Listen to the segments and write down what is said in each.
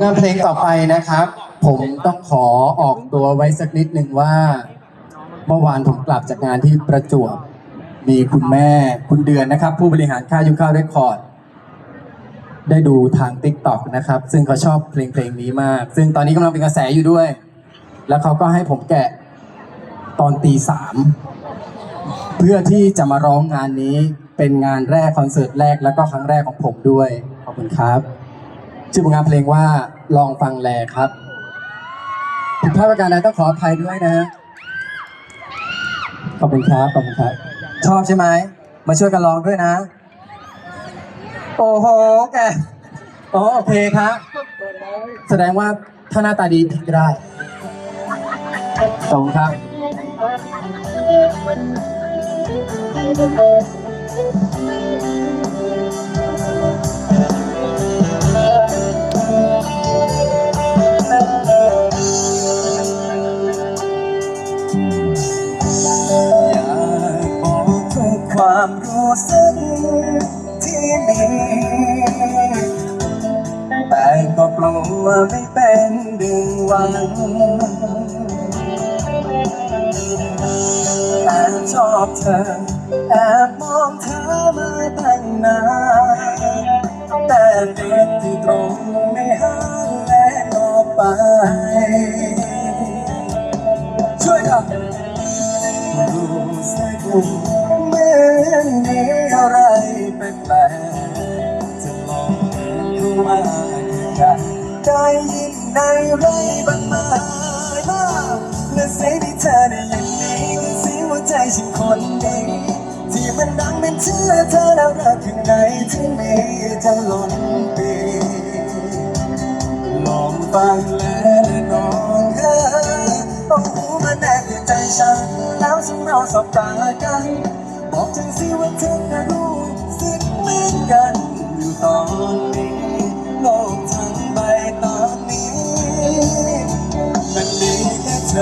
งานเพลงต่อไปนะครับ ผมต้องขอออกตัวไว้สักนิดหนึ่งว่า เมื่อวานผมกลับจากงานที่ประจวบมีคุณแม่คุณเดือนนะครับ ผู้บริหารค่ายยุค่าเรคคอร์ดได้ดูทาง t ิ k t o k นะครับ ซึ่งเขาชอบเพลงเพลงนี้มาก ซึ่งตอนนี้กำลังเป็นกระแสอยู่ด้วย แล้วเขาก็ให้ผมแกะตอนตีสามเพื่อที่จะมาร้องงานนี้เป็นงานแรกคอนเสิร์ตแรกแล้วก็ครั้งแรกของผมด้วย ขอบคุณครับ ชื่อผลงานเพลงว่าลองฟังแลครับผิดพลาดประการใดต้องขออภัยด้วยนะขอบคุณครับขอบคุณครับ ชอบใช่ไหม มาช่วยกันร้องด้วยนะ โอ้โหแกอ๋อโอเคครับ แสดงว่าถ้าหน้าตาดีผิดก็ได้ขอบคุณครับอย ความรู้สึกที่มีแต่ก็กลัวไม่เป็นดึงหวันแอบชอบเธอแอบมองเธอมาตั้งนานแต่ติดที่ตรงไม่ห้างและออกไป ช่วยกันรู้สึก มีอะไรแปลกๆจะลองดูว่ากันได้ยินในไรบ้างไหมและเสียงที่เธอได้ยินนี้คือเสียงหัวใจฉันคนนี้ที่มันดังเป็นเชื่อเธอแล้วรักข้างในที่มีจะล้นปีลองฟังและน้องเอ๋ยต้องหูมาแนบในใจฉันแล้วฉันเราสบตากัน บอกจังสิว่าเธอก็รู้สึกเหมือนกันอยู่ตอนนี้โลกทั้งใบตอนนี้มันมีแค่เธ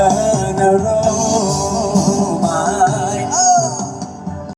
อ